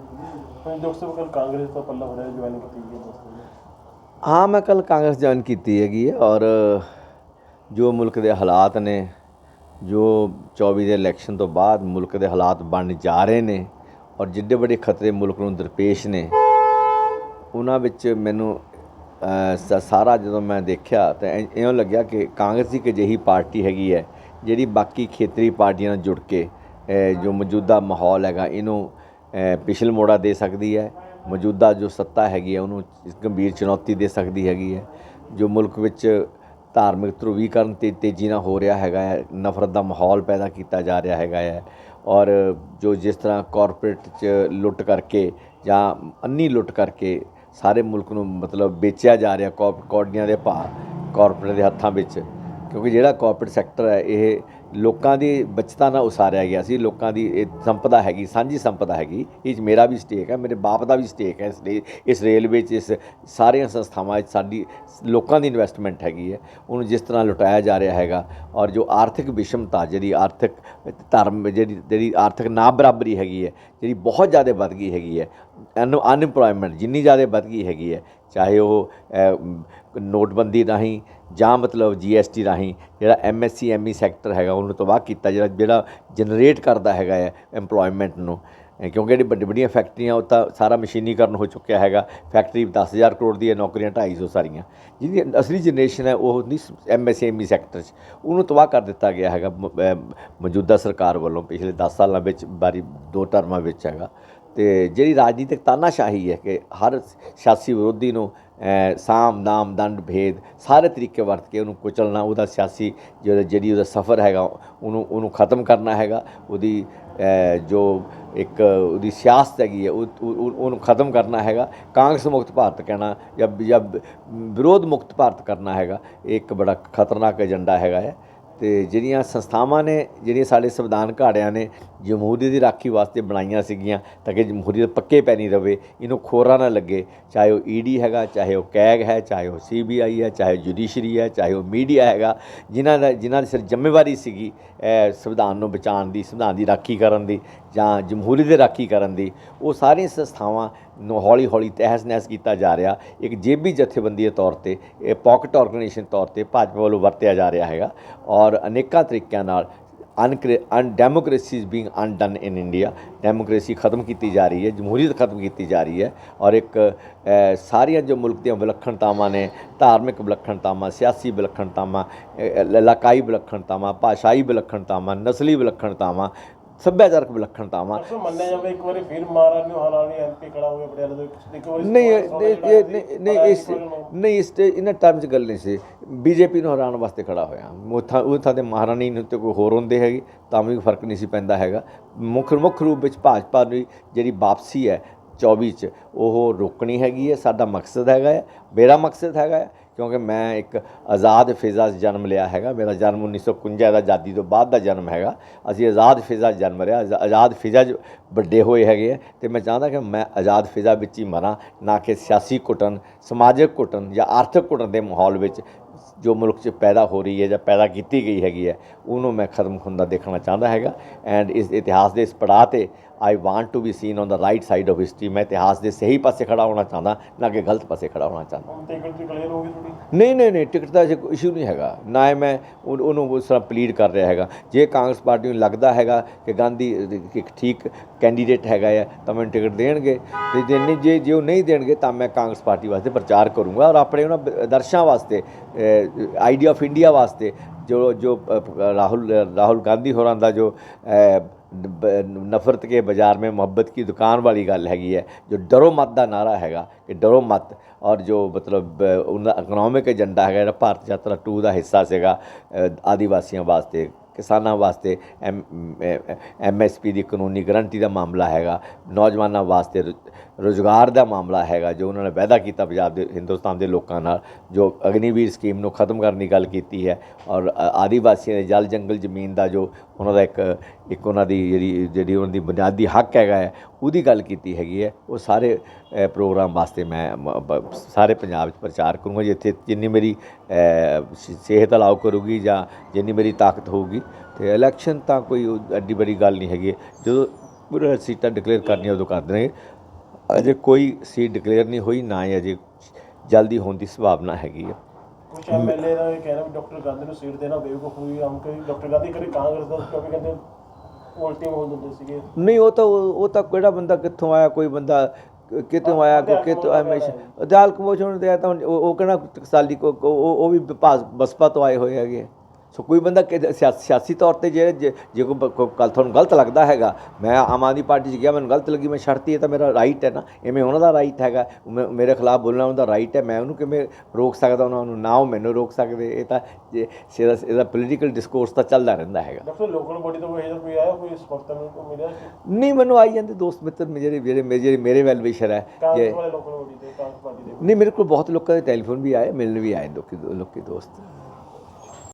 Doctor ਸਾਹਿਬ ਕੱਲ ਕਾਂਗਰਸ ਦਾ ਪੱਲਾ ਹੋ ਰਿਹਾ ਜੁਆਇਨ ਕੀਤੀ ਗਈ ਹਾਂ ਮੈਂ ਕੱਲ ਕਾਂਗਰਸ ਜੁਆਇਨ ਕੀਤੀ ਹੈਗੀ ਹੈ ਔਰ ਜੋ ਮੁਲਕ ਦੇ ਹਾਲਾਤ ਨੇ, ਜੋ 24 ਦੇ ਇਲੈਕਸ਼ਨ ਤੋਂ ਬਾਅਦ ਮੁਲਕ ਦੇ ਹਾਲਾਤ ਬਣ ਜਾ ਰਹੇ ਨੇ ਔਰ ਜਿੱਡੇ ਵੱਡੇ ਖਤਰੇ ਮੁਲਕ ਨੂੰ ਦਰਪੇਸ਼ ਨੇ, ਉਹਨਾਂ ਵਿੱਚ ਮੈਨੂੰ ਸ- ਸਾਰਾ ਜਦੋਂ ਮੈਂ ਦੇਖਿਆ ਤਾਂ ਇਉਂ ਲੱਗਿਆ ਕਿ ਕਾਂਗਰਸ ਇੱਕ ਅਜਿਹੀ ਪਾਰਟੀ ਹੈਗੀ ਹੈ ਜਿਹੜੀ ਬਾਕੀ ਖੇਤਰੀ ਪਾਰਟੀਆਂ ਨਾਲ ਜੁੜ ਕੇ ਜੋ ਮੌਜੂਦਾ ਮਾਹੌਲ ਹੈਗਾ, ਇਹਨੂੰ ਪਿਛਲ ਮੋੜਾ ਦੇ ਸਕਦੀ ਹੈ। ਮੌਜੂਦਾ ਜੋ ਸੱਤਾ ਹੈਗੀ ਹੈ, ਉਹਨੂੰ ਗੰਭੀਰ ਚੁਣੌਤੀ ਦੇ ਸਕਦੀ ਹੈਗੀ ਹੈ। ਜੋ ਮੁਲਕ ਵਿੱਚ ਧਾਰਮਿਕ ਧਰੁਵੀਕਰਨ ਤੇ ਤੇਜ਼ੀ ਨਾਲ ਹੋ ਰਿਹਾ ਹੈਗਾ ਹੈ, ਨਫ਼ਰਤ ਦਾ ਮਾਹੌਲ ਪੈਦਾ ਕੀਤਾ ਜਾ ਰਿਹਾ ਹੈਗਾ ਹੈ ਔਰ ਜੋ ਜਿਸ ਤਰ੍ਹਾਂ ਕਾਰਪੋਰੇਟ ਚ ਲੁੱਟ ਕਰਕੇ ਜਾਂ ਅੰਨੀ ਲੁੱਟ ਕਰਕੇ ਸਾਰੇ ਮੁਲਕ ਨੂੰ ਮਤਲਬ ਵੇਚਿਆ ਜਾ ਰਿਹਾ ਕੌ- ਕੌਡੀਆਂ ਦੇ ਭਾਅ ਕਾਰਪੋਰੇਟ ਦੇ ਹੱਥਾਂ ਵਿੱਚ, ਕਿਉਂਕਿ ਜਿਹੜਾ ਕਾਰਪੋਰੇਟ ਸੈਕਟਰ ਹੈ, ਇਹ ਲੋਕਾਂ ਦੀ ਬਚਤਾਂ ਨਾਲ ਉਸਾਰਿਆ ਗਿਆ ਸੀ, ਲੋਕਾਂ ਦੀ ਇਹ ਸੰਪਦਾ ਹੈਗੀ, ਸਾਂਝੀ ਸੰਪਦਾ ਹੈਗੀ, ਇਹ 'ਚ ਮੇਰਾ ਵੀ ਸਟੇਕ ਹੈ, ਮੇਰੇ ਬਾਪ ਦਾ ਵੀ ਸਟੇਕ ਹੈ, ਇਸ ਲਈ ਇਸ ਰੇਲਵੇ 'ਚ, ਇਸ ਸਾਰੀਆਂ ਸੰਸਥਾਵਾਂ 'ਚ ਸਾਡੀ ਲੋਕਾਂ ਦੀ ਇਨਵੈਸਟਮੈਂਟ ਹੈਗੀ ਹੈ, ਉਹਨੂੰ ਜਿਸ ਤਰ੍ਹਾਂ ਲੁਟਾਇਆ ਜਾ ਰਿਹਾ ਹੈਗਾ, ਔਰ ਜੋ ਆਰਥਿਕ ਵਿਸ਼ਮਤਾ, ਜਿਹੜੀ ਆਰਥਿਕ ਧਰਮ, ਜਿਹੜੀ ਜਿਹੜੀ ਆਰਥਿਕ ਨਾ ਬਰਾਬਰੀ ਹੈਗੀ ਹੈ, ਜਿਹੜੀ ਬਹੁਤ ਜ਼ਿਆਦਾ ਵੱਧ ਗਈ ਹੈਗੀ ਹੈ ਅਨਇੰਪਲੋਇਮੈਂਟ ਜਿੰਨੀ ਜ਼ਿਆਦਾ ਵੱਧ ਗਈ ਹੈਗੀ ਹੈ, ਚਾਹੇ ਉਹ ਨੋਟਬੰਦੀ ਰਾਹੀਂ ਜਾਂ ਮਤਲਬ ਜੀਐਸਟੀ ਰਾਹੀਂ, ਜਿਹੜਾ ਐਮਐਸਸੀ ਐਮਈ ਸੈਕਟਰ ਹੈਗਾ ਉਹਨੂੰ ਤਬਾਹ ਕੀਤਾ ਜਿਹੜਾ ਜਿਹੜਾ ਜਨਰੇਟ ਕਰਦਾ ਹੈਗਾ ਹੈ EMPLOYMENT ਨੂੰ। ਕਿਉਂਕਿ ਜਿਹੜੀ ਵੱਡੀ ਵੱਡੀਆਂ ਫੈਕਟਰੀਆਂ ਉਹ ਤਾਂ ਸਾਰਾ ਮਸ਼ੀਨੀਕਰਨ ਹੋ ਚੁੱਕਿਆ ਹੈਗਾ। ਫੈਕਟਰੀ 10000 ਕਰੋੜ ਦੀ ਹੈ ਨੌਕਰੀਆਂ 250 ਸਾਰੀਆਂ। ਜਿਹਦੀ ਅਸਲੀ ਜਨਰੇਸ਼ਨ ਹੈ, ਉਹ ਨਹੀਂ ਐਮਐਸਸੀ ਐਮਈ ਸੈਕਟਰ 'ਚ। ਉਹਨੂੰ ਤਬਾਹ ਕਰ ਦਿੱਤਾ ਗਿਆ ਹੈਗਾ ਮ- ਮੌਜੂਦਾ ਸਰਕਾਰ ਵੱਲੋਂ ਪਿਛਲੇ 10 ਸਾਲਾਂ ਵਿੱਚ ਬਾਰੀ ਦੋ ਟਰਮਾਂ ਵਿੱਚ ਹੈਗਾ। ਤੇ ਜਿਹੜੀ ਰਾਜਨੀਤਿਕ ਤਾਨਾਸ਼ਾਹੀ ਹੈ ਕਿ ਹਰ ਸਿਆਸੀ ਵਿਰੋਧੀ ਨੂੰ ਅ, ਸਾਮ ਨਾਮ ਦੰਡ ਭੇਦ ਸਾਰੇ ਤਰੀਕੇ ਵਰਤ ਕੇ ਉਹਨੂੰ ਕੁਚਲਣਾ ਉਹਦਾ ਸਿਆਸੀ ਜਿਹੜਾ ਜਿਹੜੀ ਉਹਦਾ ਸਫ਼ਰ ਹੈਗਾ ਉਹਨੂੰ ਉਹਨੂੰ ਖਤਮ ਕਰਨਾ ਹੈਗਾ ਉਹਦੀ ਜੋ ਇੱਕ ਉਹਦੀ ਸਿਆਸਤ ਹੈਗੀ ਹੈ ਉਹ ਉਹਨੂੰ ਖਤਮ ਕਰਨਾ ਹੈਗਾ। ਕਾਂਗਰਸ ਮੁਕਤ ਭਾਰਤ ਕਹਿਣਾ ਜਾਂ ਜਾਂ ਵਿਰੋਧ ਮੁਕਤ ਭਾਰਤ ਕਰਨਾ ਹੈਗਾ ਇਹ ਇੱਕ ਬੜਾ ਖਤਰਨਾਕ ਏਜੰਡਾ ਹੈਗਾ ਹੈ। ਤੇ ਜਿਹੜੀਆਂ ਸੰਸਥਾਵਾਂ ਨੇ, ਜਿਹੜੀਆਂ ਸਾਡੇ ਸੰਵਿਧਾਨ ਘਾੜਿਆਂ ਨੇ ਜਮਹੂਰੀਅਤ ਦੀ ਰਾਖੀ ਵਾਸਤੇ ਬਣਾਈਆਂ ਸੀਗੀਆਂ ਤਾਂ ਕਿ ਜਮਹੂਰੀਅਤ ਪੱਕੇ ਪੈ ਨਹੀਂ ਰਵੇ, ਇਹਨੂੰ ਖੋਰਾ ਨਾ ਲੱਗੇ, ਚਾਹੇ ਉਹ ਈਡੀ ਹੈਗਾ, ਚਾਹੇ ਉਹ ਕੈਗ ਹੈ, ਚਾਹੇ ਉਹ ਸੀਬੀਆਈ ਹੈ, ਚਾਹੇ ਜੁਡੀਸ਼ਰੀ ਹੈ, ਚਾਹੇ ਉਹ ਮੀਡੀਆ ਹੈਗਾ, ਜਿਨ੍ਹਾਂ ਦਾ, ਜਿਨ੍ਹਾਂ ਦੀ ਸਿਰ ਜ਼ਿੰਮੇਵਾਰੀ ਸੀਗੀ, ਇਹ ਸੰਵਿਧਾਨ ਨੂੰ ਬਚਾਉਣ ਦੀ, ਸੰਵਿਧਾਨ ਦੀ ਰਾਖੀ ਕਰਨ ਦੀ। ਜਾਂ ਜਮਹੂਰੀਅਤ ਦੀ ਰਾਖੀ ਕਰਨ ਦੀ, ਉਹ ਸਾਰੀਆਂ ਸੰਸਥਾਵਾਂ ਨੂੰ ਹੌਲੀ ਹੌਲੀ ਤਹਿਸ ਨਹਿਸ ਕੀਤਾ ਜਾ ਰਿਹਾ। ਇੱਕ ਜੇਬੀ ਜਥੇਬੰਦੀ ਦੇ ਤੌਰ ਤੇ, ਇਹ ਪਾਕਟ ਆਰਗੇਨਾਈਜੇਸ਼ਨ ਤੌਰ ਤੇ ਭਾਜਪਾ ਵੱਲੋਂ ਵਰਤਿਆ ਜਾ ਰਿਹਾ ਹੈਗਾ ਔਰ ਅਨੇਕਾਂ ਤਰੀਕਿਆਂ ਨਾਲ an democracy is being undone in India democracy ਖਤਮ ਕੀਤੀ ਜਾ ਰਹੀ ਹੈ ਜਮਹੂਰੀਅਤ ਖਤਮ ਕੀਤੀ ਜਾ ਰਹੀ ਹੈ ਔਰ ਇੱਕ ਸਾਰੀਆਂ ਜੋ ਮੁਲਕ ਦੀਆਂ ਵਿਲੱਖਣਤਾਵਾਂ ਨੇ, ਧਾਰਮਿਕ ਵਿਲੱਖਣਤਾਵਾਂ, ਸਿਆਸੀ ਵਿਲੱਖਣਤਾਵਾਂ ਇਲਾਕਾਈ ਵਿਲੱਖਣਤਾਵਾਂ, ਭਾਸ਼ਾਈ ਵਿਲੱਖਣਤਾਵਾਂ, ਨਸਲੀ ਵਿਲੱਖਣਤਾਵਾਂ ਸੱਭਿਆਚਾਰਕ ਵਿਲੱਖਣਤਾਵਾਂ ਅਕਸਰ ਮੰਨਿਆ ਜਾਵੇ ਇੱਕ ਵਾਰੀ ਫਿਰ ਮਹਾਰਾਜ ਨੂੰ ਹਰਾਣੀ ਐਮਪੀ ਖੜਾ ਹੋਇਆ ਪਟਿਆਲੇ ਤੋਂ ਇੱਕ- ਇੱਕ ਵਾਰੀ ਨਹੀਂ ਇਹ- ਨਹੀਂ ਇਸ ਨਹੀਂ ਤੇ ਇਹਨਾਂ ਟਰਮਸ ਗੱਲ ਨਹੀਂ ਸੀ। ਬੀਜੇਪੀ ਨੂੰ ਹਰਾਉਣ ਵਾਸਤੇ ਖੜਾ ਹੋਇਆ। ਉਥਾਂ ਉਥਾਂ ਤੇ ਮਹਾਰਾਣੀ ਨੂੰ ਤੇ ਕੋਈ ਹੋਰ ਹੁੰਦੇ ਹੈਗੇ ਤਾਂ ਵੀ ਫ਼ਰਕ ਨਹੀਂ ਸੀ ਪੈਂਦਾ ਹੈਗਾ। ਮੁੱਖ ਮੁੱਖ ਰੂਪ ਵਿੱਚ ਭਾਜਪਾ ਦੀ ਜਿਹੜੀ ਵਾਪਸੀ ਹੈ 24 ਚ। ਉਹ ਰੋਕਣੀ ਹੈਗੀ ਹੈ, ਸਾਡਾ ਮਕਸਦ ਹੈਗਾ ਹੈ, ਮੇਰਾ ਮਕਸਦ ਹੈਗਾ ਹੈ, ਕਿਉਂਕਿ ਮੈਂ ਇੱਕ ਆਜ਼ਾਦ ਫਿਜ਼ਾ 'ਚ ਜਨਮ ਲਿਆ ਹੈਗਾ। ਮੇਰਾ ਜਨਮ 1951 ਦਾ ਆਜ਼ਾਦੀ ਤੋਂ ਬਾਅਦ ਦਾ ਜਨਮ ਹੈਗਾ। ਅਸੀਂ ਆਜ਼ਾਦ ਫਿਜ਼ਾ 'ਚ ਜਨਮ ਲਿਆ ਆਜ਼ਾਦ ਫਿਜ਼ਾ 'ਚ ਵੱਡੇ ਹੋਏ ਹੈਗੇ ਆ ਤੇ ਮੈਂ ਚਾਹੁੰਦਾ ਕਿ ਮੈਂ ਆਜ਼ਾਦ ਫਿਜ਼ਾ ਵਿੱਚ ਹੀ ਮਰਾਂ, ਨਾ ਕਿ ਸਿਆਸੀ ਕੁੱਟਣ ਸਮਾਜਿਕ ਕੁੱਟਣ ਜਾਂ ਆਰਥਿਕ ਕੁੱਟਣ ਦੇ ਮਾਹੌਲ ਵਿੱਚ ਜੋ ਮੁਲਕ 'ਚ ਪੈਦਾ ਹੋ ਰਹੀ ਹੈ ਜਾਂ ਪੈਦਾ ਕੀਤੀ ਗਈ ਹੈਗੀ ਹੈ ਉਹਨੂੰ ਮੈਂ ਖਤਮ ਹੁੰਦਾ ਦੇਖਣਾ ਚਾਹੁੰਦਾ ਹੈਗਾ। ਐਂਡ ਇਸ ਇਤਿਹਾਸ ਦੇ ਇਸ ਪੜਾਅ ਤੇ I want to be seen on the right side of history ਮੈਂ ਇਤਿਹਾਸ ਦੇ ਸਹੀ ਪਾਸੇ ਖੜਾ ਹੋਣਾ ਚਾਹੁੰਦਾ ਨਾ ਕਿ ਗਲਤ ਪਾਸੇ ਖੜਾ ਹੋਣਾ ਚਾਹੁੰਦਾ। ਨਹੀਂ ਨਹੀਂ ਨਹੀਂ ਟਿਕਟ ਦਾ ਇਸ਼ੂ ਨਹੀਂ ਹੈਗਾ। ਨਾ ਹੀ ਮੈਂ ਉਹ- ਉਹਨੂੰ ਉਸ ਤਰ੍ਹਾਂ ਪਲੀਡ ਕਰ ਰਿਹਾ ਹੈਗਾ। ਜੇ ਕਾਂਗਰਸ ਪਾਰਟੀ ਨੂੰ ਲੱਗਦਾ ਹੈਗਾ ਕਿ ਗਾਂਧੀ ਇੱਕ ਠੀਕ ਕੈਂਡੀਡੇਟ ਹੈਗਾ ਹੈ ਤਾਂ ਮੈਨੂੰ ਟਿਕਟ ਦੇਣਗੇ। ਤੇ ਜੇ ਨਹੀਂ ਜੇ ਜੇ ਉਹ ਨਹੀਂ ਦੇਣਗੇ ਤਾਂ ਮੈਂ ਕਾਂਗਰਸ ਪਾਰਟੀ ਵਾਸਤੇ ਪ੍ਰਚਾਰ ਕਰੂੰਗਾ। ਔਰ ਆਪਣੇ ਉਹਨਾਂ ਆਦਰਸ਼ਾਂ ਵਾਸਤੇ ਆਈਡੀਆ ਆਫ ਇੰਡੀਆ ਵਾਸਤੇ ਜੋ ਜੋ ਅ, ਰਾਹੁਲ ਰਾਹੁਲ ਗਾਂਧੀ ਹੋਰਾਂ ਦਾ ਜੋ ਅ, ਬ- ਨਫ਼ਰਤ ਕੇ ਬਾਜ਼ਾਰ में मोहब्बत की दुकान वाली ਗੱਲ ਹੈਗੀ ਹੈ ਜੋ ਡਰੋ ਮਤ ਦਾ ਨਾਰਾ ਹੈਗਾ ਕਿ ਡਰੋ ਮਤ ਔਰ ਜੋ ਮਤਲਬ ਅ, ਉਹਨਾਂ ਇਕਨੋਮਿਕ ਏਜੰਡਾ ਹੈਗਾ ਜਿਹੜਾ ਭਾਰਤ ਯਾਤਰਾ 2 ਦਾ ਹਿੱਸਾ ਸੀਗਾ ਅ, ਆਦੀਵਾਸੀਆਂ ਵਾਸਤੇ ਕਿਸਾਨਾਂ ਵਾਸਤੇ ਐਮਐਸਪੀ ਦੀ ਕਾਨੂੰਨੀ ਗਰੰਟੀ ਦਾ ਮਾਮਲਾ ਹੈਗਾ, ਨੌਜਵਾਨਾਂ ਵਾਸਤੇ ਰੋਜ਼ਗਾਰ ਦਾ ਮਾਮਲਾ ਹੈਗਾ, ਜੋ ਉਹਨਾਂ ਨੇ ਵਾਅਦਾ ਕੀਤਾ ਪੰਜਾਬ ਦੇ, ਹਿੰਦੁਸਤਾਨ ਦੇ ਲੋਕਾਂ ਨਾਲ, ਜੋ ਅਗਨੀਵੀਰ ਸਕੀਮ ਨੂੰ ਖਤਮ ਕਰਨ ਦੀ ਗੱਲ ਕੀਤੀ ਹੈ ਔਰ ਅ- ਆਦੀਵਾਸੀਆਂ ਦੇ ਜਲ ਜੰਗਲ ਜ਼ਮੀਨ ਦਾ ਜੋ ਉਹਨਾਂ ਦਾ ਇੱਕ ਇੱਕ ਉਹਨਾਂ ਦੀ ਜਿਹੜੀ ਜਿਹੜੀ ਉਹਨਾਂ ਦੀ ਬੁਨਿਆਦੀ ਹੱਕ ਹੈਗਾ ਹੈ ਉਹਦੀ ਗੱਲ ਕੀਤੀ ਹੈਗੀ ਹੈ। ਉਹ ਸਾਰੇ ਪ੍ਰੋਗਰਾਮ ਵਾਸਤੇ ਮੈਂ ਸਾਰੇ ਪੰਜਾਬ 'ਚ ਪ੍ਰਚਾਰ ਕਰੂੰਗਾ ਜਿੱਥੇ ਜਿੰਨੀ ਮੇਰੀ ਸਿਹਤ ਅਲਾਉ ਕਰੂਗੀ ਜਾਂ ਜਿੰਨੀ ਮੇਰੀ ਤਾਕਤ ਹੋਊਗੀ, ਤੇ ਇਲੈਕਸ਼ਨ ਤਾਂ ਕੋਈ ਐਡੀ ਬੜੀ ਗੱਲ ਨਹੀਂ ਹੈਗੀ। ਜਦੋਂ ਪੂਰਾ ਸੀਟਾਂ ਡਿਕਲੇਅਰ ਕਰਨੀਆਂ ਉਦੋਂ ਕਰ ਦੇਣਗੇ। ਅਜੇ ਕੋਈ ਸੀਟ ਡਿਕਲੇਅਰ ਨਹੀਂ ਹੋਈ, ਨਾ ਹੀ ਅਜੇ ਜਲਦੀ ਹੋਣ ਦੀ ਸੰਭਾਵਨਾ ਹੈਗੀ ਹੈ। ਕੁਝ ਐਮਐਲਏ ਦਾ ਇਹ ਕਹਿਣਾ ਵੀ ਡਾਕਟਰ ਗਾਂਧੀ ਨੂੰ ਸੀਟ ਦੇਣਾ ਬੇਵਕੂਫੀ ਆਮ ਕਿ ਡਾਕਟਰ ਗਾਂਧੀ ਕਦੇ ਕਾਂਗਰਸ ਦਾ ਕਿਉਂਕਿ ਕਹਿੰਦੇ ਉਲਟੀਆਂ ਸੀਗੇ। ਨਹੀਂ ਉਹ ਤਾਂ ਉਹ ਤਾਂ ਕਿਹੜਾ ਬੰਦਾ ਕਿੱਥੋਂ ਆਇਆ ਕੋਈ ਬੰਦਾ ਕਿ- ਕਿਤੋਂ ਆਇਆ ਕੋਈ ਕਿਤੋਂ ਹਮੇਸ਼ਾ। ਅਦਾਲ ਕਮੋਸ਼ਨ ਦੇ ਤਾਂ ਉਹ ਕਿਹੜਾ ਟਕਸਾਲੀ ਕੋ ਕੋ- ਉਹ ਉਹ ਵੀ ਬਸਪਾ ਤੋਂ ਆਏ ਹੋਏ ਹੈਗੇ। ਸੋ ਕੋਈ ਬੰਦਾ ਸਿਆਸੀ ਤੌਰ ਤੇ ਜੇ ਜੇ ਕੋਈ ਕੱਲ ਤੁਹਾਨੂੰ ਗਲਤ ਲੱਗਦਾ ਹੈਗਾ ਮੈਂ ਆਮ ਆਦਮੀ ਪਾਰਟੀ 'ਚ ਗਿਆ ਮੈਨੂੰ ਗਲਤ ਲੱਗੀ ਮੈਂ ਛੱਡਤੀ ਇਹ ਤਾਂ ਮੇਰਾ ਰਾਈਟ ਹੈ ਨਾ। ਐਵੇਂ ਉਹਨਾਂ ਦਾ ਰਾਈਟ ਹੈਗਾ। ਮੇਰੇ ਖਿਲਾਫ ਬੋਲਣਾ ਉਹਨਾਂ ਦਾ ਰਾਈਟ ਹੈ। ਮੈਂ ਉਹਨੂੰ ਕਿਵੇਂ ਰੋਕ ਸਕਦਾ ਉਹਨਾਂ ਨੂੰ ਨਾ ਉਹ ਮੈਨੂੰ ਰੋਕ ਸਕਦੇ ਇਹ ਤਾਂ ਜੇ ਇਹਦਾ ਇਹਦਾ ਪੋਲੀਟੀਕਲ ਡਿਸਕੋਰਸ ਤਾਂ ਚੱਲਦਾ ਰਹਿੰਦਾ ਹੈਗਾ। ਡਾਕਟਰ ਲੋਕਲ ਬੋਡੀ ਤੋਂ ਕੋਈ ਇਹਦਾ ਕੋਈ ਆਇਆ ਕੋਈ ਸਮਰਥਨ ਨੂੰ ਮਿਲਿਆ? ਸੀ ਨਹੀਂ ਮੈਨੂੰ ਆਈ ਜਾਂਦੇ ਦੋਸਤ ਮਿੱਤਰ ਮੇਰੇ ਜਿਹੜੇ ਮੇਰੇ ਮੇਰੇ ਵੈਲ ਵਿਸ਼ਰ ਹੈ ਜੇ ਨਹੀਂ ਮੇਰੇ ਕੋਲ ਬਹੁਤ ਲੋਕਾਂ ਦੇ ਟੈਲੀਫੋਨ ਵੀ ਆਏ ਮਿਲਣ ਵੀ ਆਏ ਲੋਕੀ ਲੋਕੀ ਦੋਸਤ।